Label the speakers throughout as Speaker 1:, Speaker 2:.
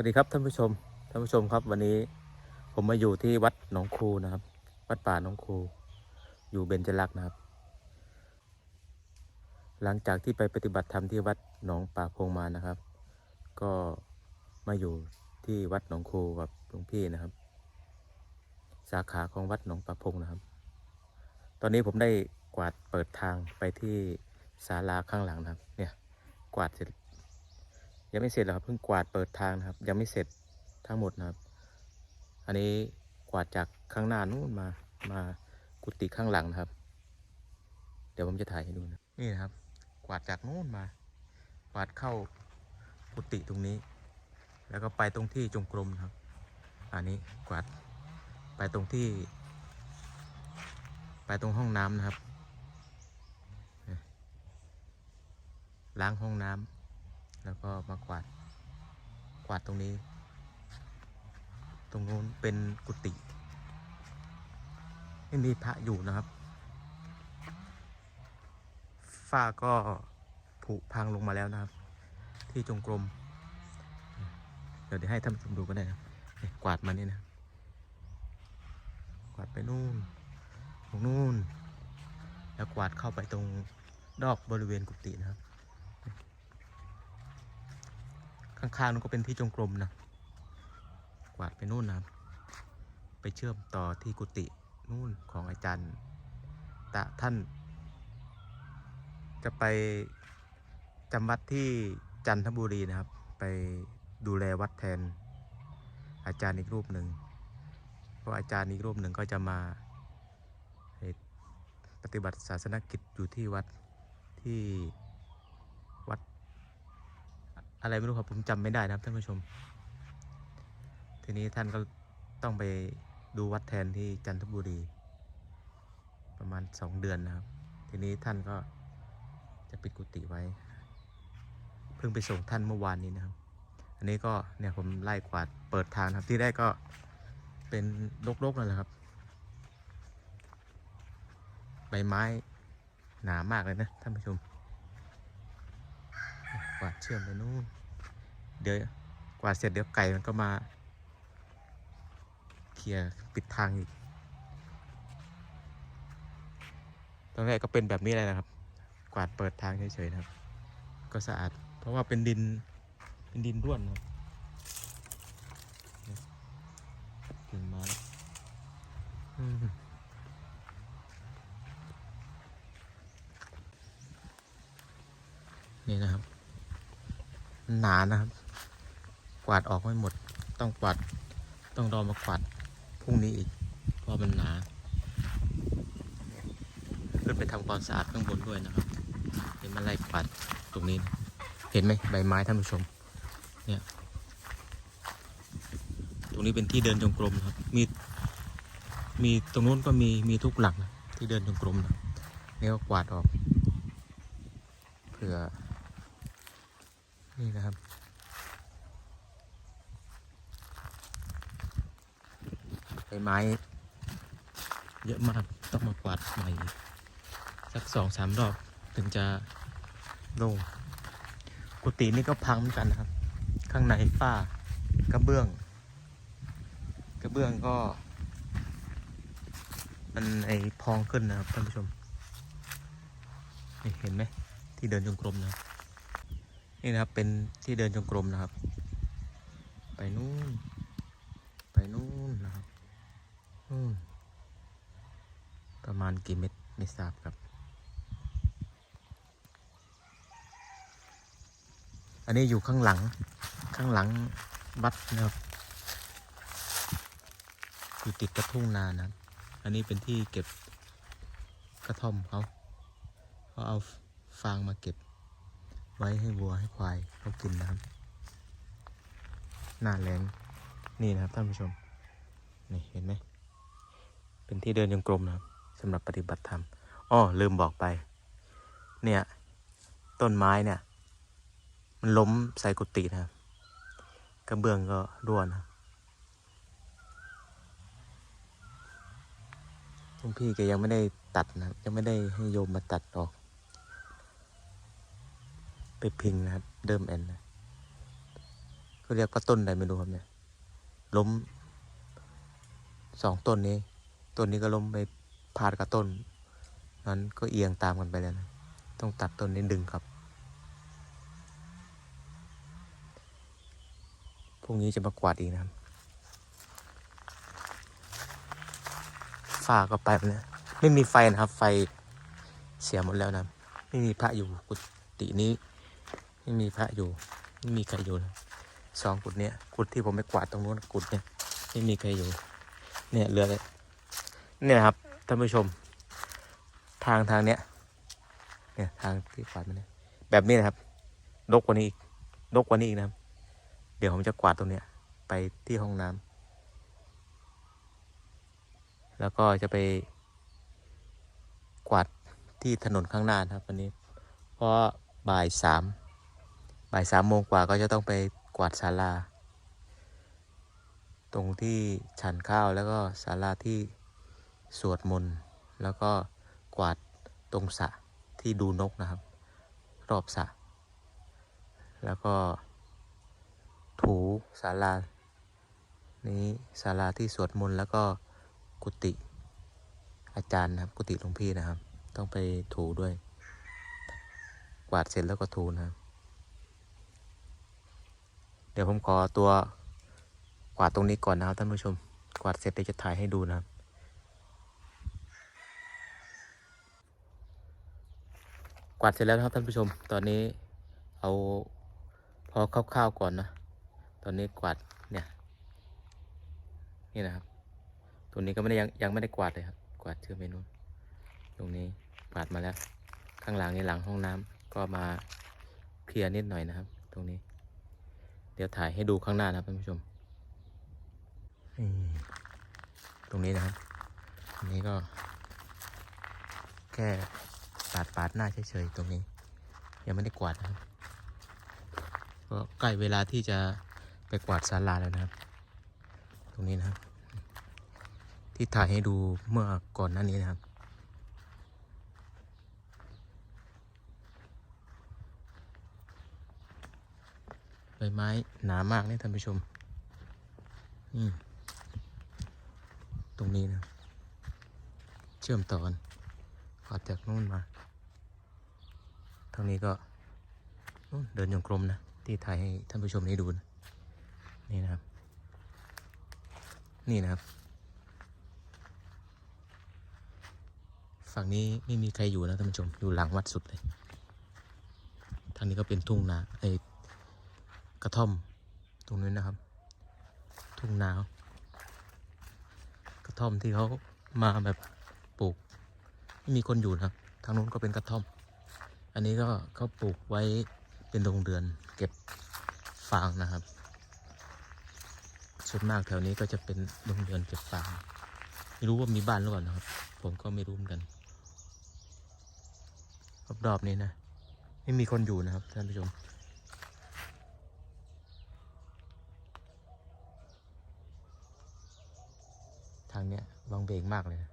Speaker 1: สวัสดีครับท่านผู้ชม ท่านผู้ชมครับ วันนี้ผมมาอยู่ที่วัดหนองคูนะครับ วัดป่าหนองคู อยู่เบญจลักษณ์นะครับ หลังจากที่ไปปฏิบัติธรรมที่วัดหนองป่าพงมานะครับ ก็มาอยู่ที่วัดหนองคูกับหลวงพี่นะครับ สาขาของวัดหนองป่าพงนะครับ ตอนนี้ผมได้กวาดเปิดทางไปที่ศาลาข้างหลังนะครับ เนี่ยกวาดเสร็จ ยังไม่เสร็จหรอกครับเพิ่งกวาดเปิดทางนะครับ ยังไม่เสร็จทั้งหมดนะครับ อันนี้กวาดจากข้างหน้านู้นมามากุฏิข้างหลังนะครับ เดี๋ยวผมจะถ่ายให้ดูนะนี่นะครับ กวาดจากนู้นมา กวาดเข้ากุฏิตรงนี้ แล้วก็ไปตรงที่จงกรมนะครับ อันนี้กวาดไปตรงที่ ไปตรงห้องน้ำนะครับล้างห้องน้ำ แล้วก็มากวาดกวาดตรงนี้ ตรงนู้นเป็นกุฏิไม่มีพระอยู่นะครับ ฝ้าก็ผุพังลงมาแล้วนะครับ ที่จงกรม เดี๋ยวเดี๋ยวให้ท่านผู้ชมดูก็ได้นะครับนี่กวาดมานี่นะ กวาดไปนู่นตรงนู่น แล้วกวาดเข้าไปตรงดอกบริเวณกุฏินะครับ ข้างๆนู้นก็เป็นที่จงกรมนะ กวาดไปนู่นนะครับไปเชื่อมต่อที่กุฏินู่นของอาจารย์ตะท่าน จะไปจำวัดที่จันทบุรีนะครับ ไปดูแลวัดแทน อาจารย์อีกรูปหนึ่ง เพราะอาจารย์อีกรูปหนึ่งก็จะมาปฏิบัติศาสนกิจอยู่ที่วัดที่ อะไรไม่รู้ครับผมจำไม่ได้นะครับท่านผู้ชม ทีนี้ท่านก็ต้องไปดูวัดแทนที่จันทบุรี ประมาณสองเดือนนะครับ ทีนี้ท่านก็จะปิดกุฏิไว้ เพิ่งไปส่งท่านเมื่อวานนี้นะครับ อันนี้ก็เนี่ยผมไล่กวาดเปิดทางครับที่ได้ก็เป็นรกๆนั่นแหละครับ ใบไม้หนามากเลยนะท่านผู้ชม กวาดเชื่อมไปนู่นเดี๋ยวกวาดเสร็จเดี๋ยวไก่มันก็มาเคลียร์ปิดทางอีกตอนแรกก็เป็นแบบนี้เลยนะครับ กวาดเปิดทางเฉยๆนะครับ ก็สะอาด เพราะว่าเป็นดินเป็นดินร่วนนะครับถึงมาแล้วนี่นะครับ หนานะครับ กวาดออกไม่หมด ต้องกวาด ต้องรอมากวาดพรุ่งนี้อีก เพราะมันหนาขึ้นไปทำความสะอาดข้างบนด้วยนะครับเดี๋ยวมาไล่กวาดตรงนี้นะเห็นไหมใบไม้ท่านผู้ชม เนี่ย ตรงนี้เป็นที่เดินจงกรมนะครับ มีมีตรงนู้นก็มีมีทุกหลังนะที่เดินจงกรมนะนี่ก็กวาดออกเผื่อ นี่นะครับใบไม้ เยอะมากต้องมากวาดใหม่อีกสักสองสามรอบถึงจะโล่งกุฏินี่ก็พังเหมือนกันนะครับ ข้างในฝ้ากระเบื้อง กระเบื้องก็ มันไอพองขึ้นนะครับท่านผู้ชมนี่เห็นไหมที่เดินจงกรมนะครับ นี่นะครับเป็นที่เดินจงกรมนะครับ ไปนู่น ไปนู่นนะครับนู่นประมาณกี่เมตรไม่ทราบครับ อันนี้อยู่ข้างหลังข้างหลังวัดนะครับอยู่ติดกระทุ่งนานะครับ อันนี้เป็นที่เก็บกระท่อมเขาเขาเอาฟางมาเก็บ ไว้ให้วัวให้ควายเขากินนะครับ หน้าแรงนี่นะครับท่านผู้ชม นี่เห็นไหม เป็นที่เดินจงกรมนะครับสำหรับปฏิบัติธรรมอ้อลืมบอกไป เนี่ย ต้นไม้เนี่ย มันล้มใส่กุฏินะครับกระเบื้องก็ร่วนนะครับหลวงพี่แกยังไม่ได้ตัดนะยังไม่ได้ให้โยมมาตัดออก ไปพิงนะครับ เดิมแอนนะเขาเรียกว่าต้นอะไรไม่รู้ครับเนี่ย ล้มสองต้นนี้ ต้นนี้ก็ล้มไปพาดกับต้น นั้นก็เอียงตามกันไปแล้วนะ ต้องตัดต้นนี้ดึงครับพรุ่งนี้จะมากวาดอีกนะครับฝ้าก็ไปหมดแล้วไม่มีไฟนะครับ ไฟเสียหมดแล้วนะ ไม่มีพระอยู่กุฏินี้ ไม่มีพระอยู่ไม่มีใครอยู่นะสองกุฏเนี้ยกุฏที่ผมไปกวาดตรงนู้นกุฏเนี่ยไม่มีใครอยู่ เนี่ยเหลือเลยเนี่ยครับท่านผู้ชม ทางทางเนี้ยเนี่ยทางที่กวาดมาเนี่ยแบบนี้นะครับรกกว่านี้อีกรกกว่านี้อีกนะครับ เดี๋ยวผมจะกวาดตรงเนี้ยไปที่ห้องน้ำแล้วก็จะไปกวาดที่ถนนข้างหน้านะครับวันนี้ เพราะบ่ายสาม บ่ายสามโมงกว่าก็จะต้องไปกวาดศาลา ตรงที่ฉันข้าวแล้วก็ศาลาที่สวดมนต์แล้วก็กวาดตรงสะที่ดูนกนะครับ รอบสะ แล้วก็ถูศาลา นี้ศาลาที่สวดมนต์แล้วก็กุฏิอาจารย์นะครับกุฏิหลวงพี่นะครับ ต้องไปถูด้วย กวาดเสร็จแล้วก็ถูนะครับ เดี๋ยวผมขอตัวกวาดตรงนี้ก่อนนะครับท่านผู้ชม กวาดเสร็จเดี๋ยวจะถ่ายให้ดูนะครับกวาดเสร็จแล้วครับท่านผู้ชม ตอนนี้เอาพอคร่าวๆก่อนนะ ตอนนี้กวาดเนี่ย นี่นะครับตรงนี้ก็ไม่ได้ยังยังไม่ได้กวาดเลยครับ กวาดเชื่อมไปนู้นตรงนี้กวาดมาแล้ว ข้างหลังในหลังห้องน้ำก็มาเคลียร์นิดหน่อยนะครับ ตรงนี้ ดี๋ยวถ่ายให้ดูข้างหน้านะครับท่านผู้ชม ตรงนี้นะครับอันนี้ก็ แค่ปาดปาดหน้าเฉยๆตรงนี้ ยังไม่ได้กวาดนะครับก็ใกล้เวลาที่จะไปกวาดศาลาแล้วนะครับ ตรงนี้นะครับ ที่ถ่ายให้ดูเมื่อก่อนหน้านี้นะครับ ใบไม้หนามากเนี่ยท่านผู้ชม นี่ ตรงนี้นะ เชื่อมต่อกันขอจากนู่นมาทางนี้ก็เดินโยงกลมนะ ที่ถ่ายให้ท่านผู้ชมได้ดูนะนี่นะครับ นี่นะครับ ฝั่งนี้ไม่มีใครอยู่นะท่านผู้ชม อยู่หลังวัดสุดเลย ทางนี้ก็เป็นทุ่งนาไอ้ กระท่อม ตรงนี้นะครับ ทุ่งนากระท่อมที่เขามาแบบปลูกไม่มีคนอยู่นะครับ ทางนู้นก็เป็นกระท่อม อันนี้ก็เขาปลูกไว้เป็นโรงเรือน เก็บฟางนะครับส่วนมากแถวนี้ก็จะเป็นโรงเรือนเก็บฟางไม่รู้ว่ามีบ้านหรือเปล่านะครับ ผมก็ไม่รู้เหมือนกันรอบๆนี้นะ ไม่มีคนอยู่นะครับท่านผู้ชมางเนี้ยวางเบรกมากเลยนะ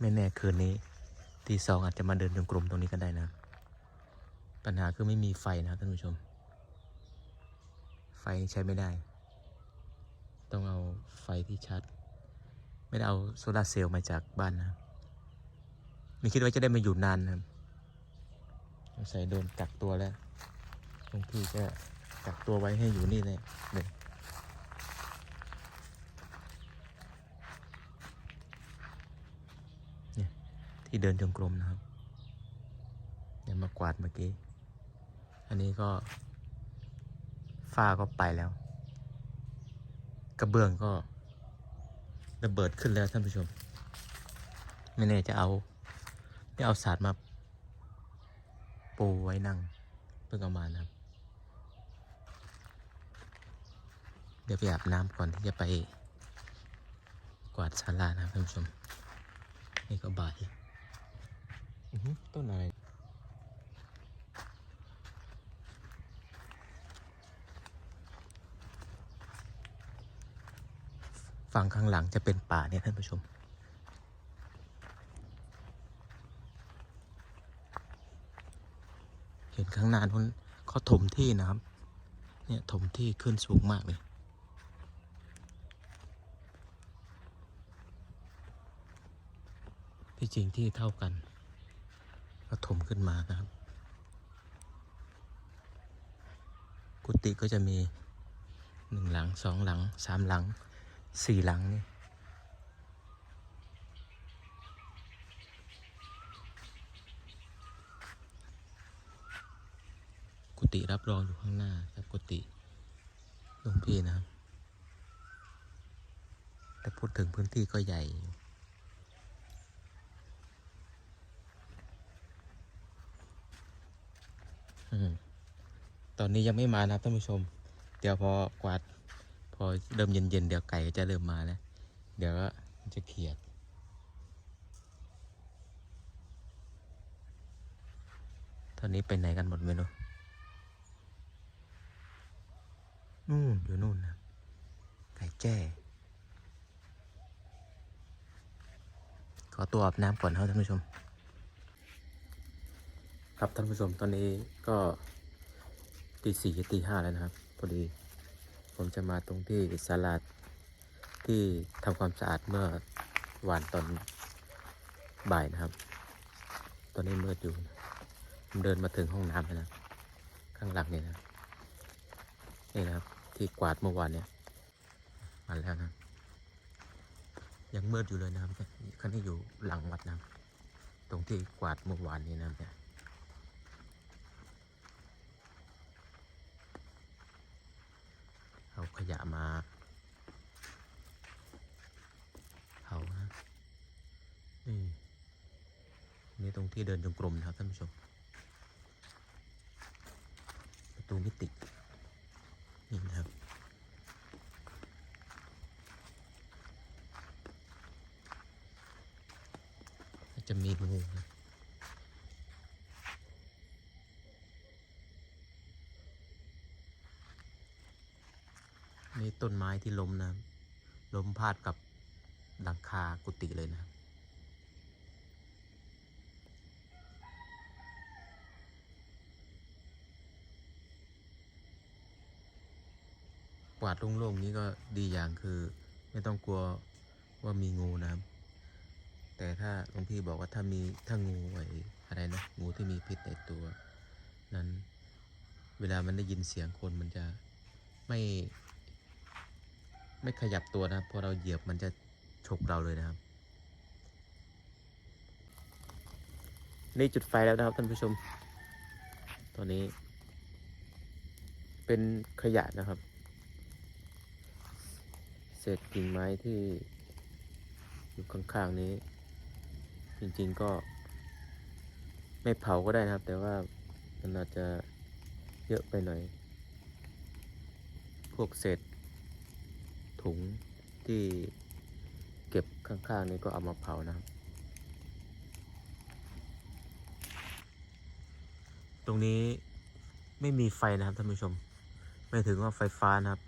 Speaker 1: ไม่แน่คืนนี้ตีสองอาจจะมาเดินจงกรมตรงนี้ก็ได้นะ ปัญหาคือไม่มีไฟนะครับท่านผู้ชม ไฟใช้ไม่ได้ ต้องเอาไฟที่ชาร์จไม่ได้เอาโซลาเซลล์มาจากบ้านนะไม่คิดว่าจะได้มาอยู่นานนะครับสงสัยโดนกักตัวแล้วหลวงพี่ก็ กักตัวไว้ให้อยู่นี่เลยเลยเนี่ยที่เดินจงกรมนะครับเนี่ยมากวาดเมื่อกี้ อันนี้ก็ฝ้าก็ไปแล้ว กระเบื้องก็ระเบิดขึ้นแล้วท่านผู้ชม ไม่แน่จะเอาไม่เอาศาสตร์มาปูไว้นั่งเพิ่งเอามานะครับ เดี๋ยวไปอาบน้ำก่อนที่จะไป กวาดศาลานะครับท่านผู้ชม นี่ก็บ่ายอื้อหือต้นอะไรฝั่งข้างหลังจะเป็นป่าเนี่ยท่านผู้ชมนเห็นข้างหน้านู้นเขาถมที่นะครับ เนี่ยถมที่ขึ้นสูงมากเลย ที่จ ริงที่เท่ากันก็ถมขึ้นมานะครับ กุฏิก็จะมีหนึ่งหลังสองหลังสามหลังสี่หลังนี่กุฏิรับรองอยู่ข้างหน้าครับกุฏิหลวงพี่นะครับ แต่พูดถึงพื้นที่ก็ใหญ่อยู่อืม ตอนนี้ยังไม่มานะครับท่านผู้ชม เดี๋ยวพอกวาด พอเริ่มเย็นๆเดี๋ยวไก่ก็จะเริ่มมาแล้ว เดี๋ยวก็จะเขียดตอนนี้ไปไหนกันหมดไม่รู้นู่นอยู่นู่นนะไก่แจ้ ขอตัวอาบน้ำก่อนครับท่านผู้ชม ครับท่านผู้ชมตอนนี้ก็ตีสี่ตีห้าแล้วนะครับ พอดีผมจะมาตรงที่ศาลาที่ทำความสะอาดเมื่อวานตอนบ่ายนะครับ ตอนนี้มืดอยู่ผมเดินมาถึงห้องน้ำแล้วนะข้างหลังเนี่ยนะนี่นะครับที่กวาดเมื่อวานเนี่ยมาแล้วนะยังมืดอยู่เลยนะครับคันที่อยู่หลังวัดนะตรงที่กวาดเมื่อวานนี้นะครับ เอาขยะมาเผานะนี่นี่ตรงที่เดินจงกรมนะครับท่านผู้ชม ประตูมิตินี่นะครับจะมีงูนะนี่ ต้นไม้ที่ล้มนะล้มพาดกับหลังคากุฏิเลยนะครับกวาดโล่งๆนี้ก็ดีอย่างคือ ไม่ต้องกลัวว่ามีงูนะครับ แต่ถ้าหลวงพี่บอกว่าถ้ามีถ้างูไอ้อะไรนะงูที่มีพิษในตัว นั้น เวลามันได้ยินเสียงคนมันจะไม่ ไม่ขยับตัวนะครับ พอเราเหยียบมันจะฉกเราเลยนะครับ นี่จุดไฟแล้วนะครับท่านผู้ชม ตอนนี้ เป็นขยะนะครับ เศษกิ่งไม้ที่อยู่ข้างๆนี้ จริงๆก็ไม่เผาก็ได้นะครับ แต่ว่ามันอาจจะเยอะไปหน่อย พวกเศษ ถุงที่เก็บข้างๆนี้ก็เอามาเผานะครับ ตรงนี้ไม่มีไฟนะครับท่านผู้ชม ไม่ถึงว่าไฟฟ้านะครับ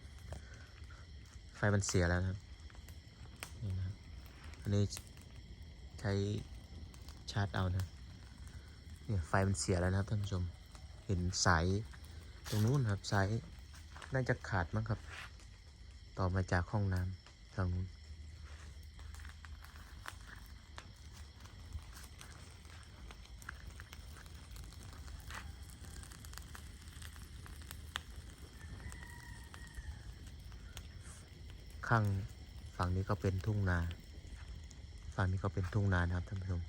Speaker 1: ไฟมันเสียแล้วนะครับนี่นะครับอันนี้ใช้ชาร์จเอานะเนี่ยไฟมันเสียแล้วนะครับท่านผู้ชม เห็นสายตรงนู้นครับสายน่าจะขาดมั้งครับ ต่อมาจากห้องน้ำทางนู้นข้างฝั่งนี้ก็เป็นทุ่งนา ฝั่งนี้ก็เป็นทุ่งนานะครับท่านผู้ชม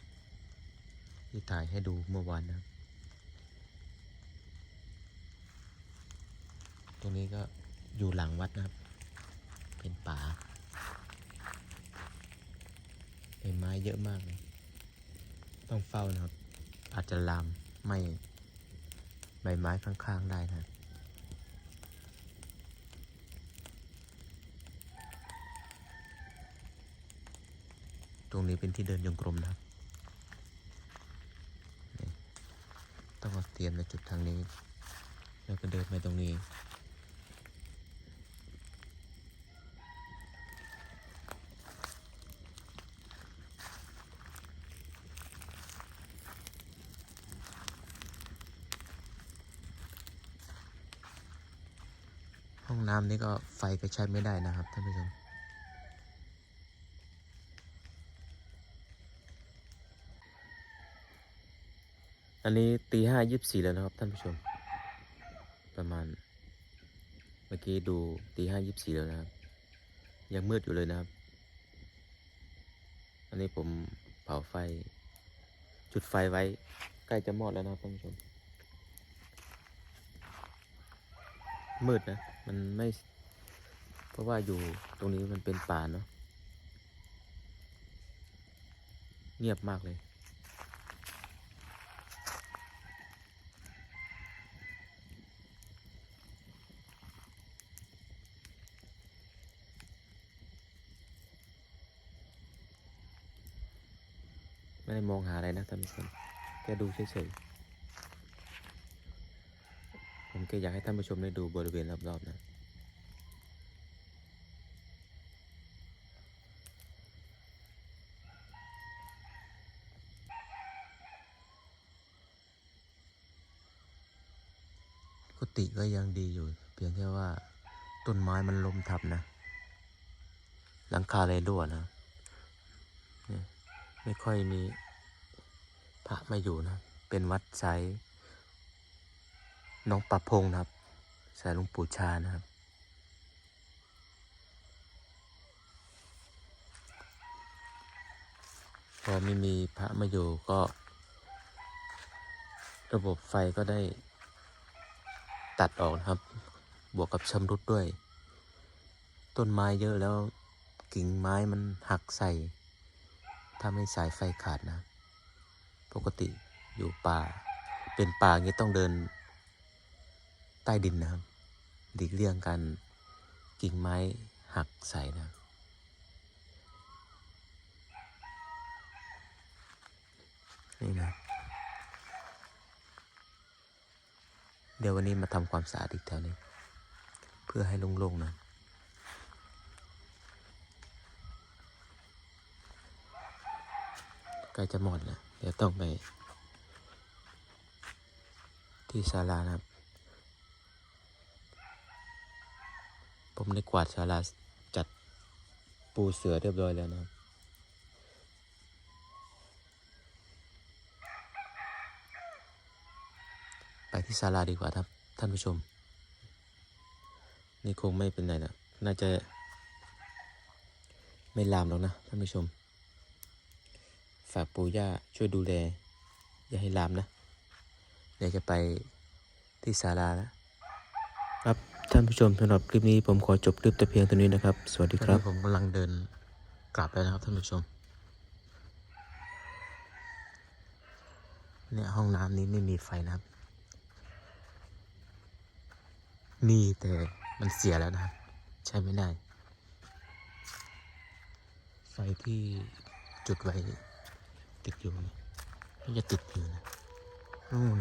Speaker 1: ที่ถ่ายให้ดูเมื่อวานนะครับตรงนี้ก็อยู่หลังวัดนะครับ เป็นป่าใบไม้เยอะมากเลยต้องเฝ้านะครับ อาจจะลามไหม่ใบไม้ข้างๆได้นะตรงนี้เป็นที่เดินจงกรมนะครับต้องเอาเตรียมในจุดทางนี้ แล้วก็เดินไปตรงนี้ น้ำนี่ก็ไฟก็ใช้ไม่ได้นะครับท่านผู้ชมอันนี้ตีห้ายี่สิบสี่แล้วนะครับท่านผู้ชม ประมาณ เมื่อกี้ดูตีห้ายี่สิบสี่แล้วนะครับ ยังมืดอยู่เลยนะครับ อันนี้ผมเผาไฟ จุดไฟไว้ใกล้จะมอดแล้วนะครับท่านผู้ชม มืดนะ มันไม่ เพราะว่าอยู่ตรงนี้มันเป็นป่าเนาะ เงียบมากเลย ไม่ได้มองหาอะไรนะท่านผู้ชมแค่ดูเฉยๆ ผมแค่อยากให้ท่านผู้ชมได้ดูบริเวณรอบๆนะกุฏิก็ยังดีอยู่ เพียงแค่ว่าต้นไม้มันล้มทับนะ หลังคาเลยรั่วนะเนี่ยไม่ค่อยมีพระมาอยู่นะ เป็นวัดสาย น้องปะพงนะครับ สายหลวงปู่ชานะครับ พอไม่มีพระมาอยู่ก็ ระบบไฟก็ได้ตัดออกนะครับ บวกกับชำรุดด้วย ต้นไม้เยอะแล้วกิ่งไม้มันหักใส่ทำให้สายไฟขาดนะ ปกติอยู่ป่า เป็นป่าอย่างนี้ต้องเดิน ต้ดินนะครับหลีกเลี่ยงการกิ่งไม้หักใส่นะนี่นะ เดี๋ยววันนี้มาทำความสะอาดอีกแถวนี้ เพื่อให้โล่งๆนะใกล้จะหมดแล้วเดี๋ยวต้องไปที่ศาลานะครับ ผมได้กวาดศาลาจัดปูเสือเรียบร้อยแล้วนะไปที่ศาลาดีกว่าครับท่านผู้ชม นี่คงไม่เป็นไรนะน่าจะ ไม่ลามหรอกนะท่านผู้ชม ฝากปู่ย่าช่วยดูแล อย่าให้ลามนะ เดี๋ยวจะไปที่ศาลาแล้วครับ ท่านผู้ชมสำหรับคลิปนี้ผมขอจบคลิปแต่เพียงเท่านี้นะครับ สวัสดีครับ ผมกำลังเดินกลับแล้วนะครับท่านผู้ชม เนี่ยห้องน้ำนี้ไม่มีไฟนะครับ มีแต่มันเสียแล้วนะครับ ใช้ไม่ได้ ไฟที่จุดไว้ติดอยู่นี่น่าจะติดอยู่นะนู่น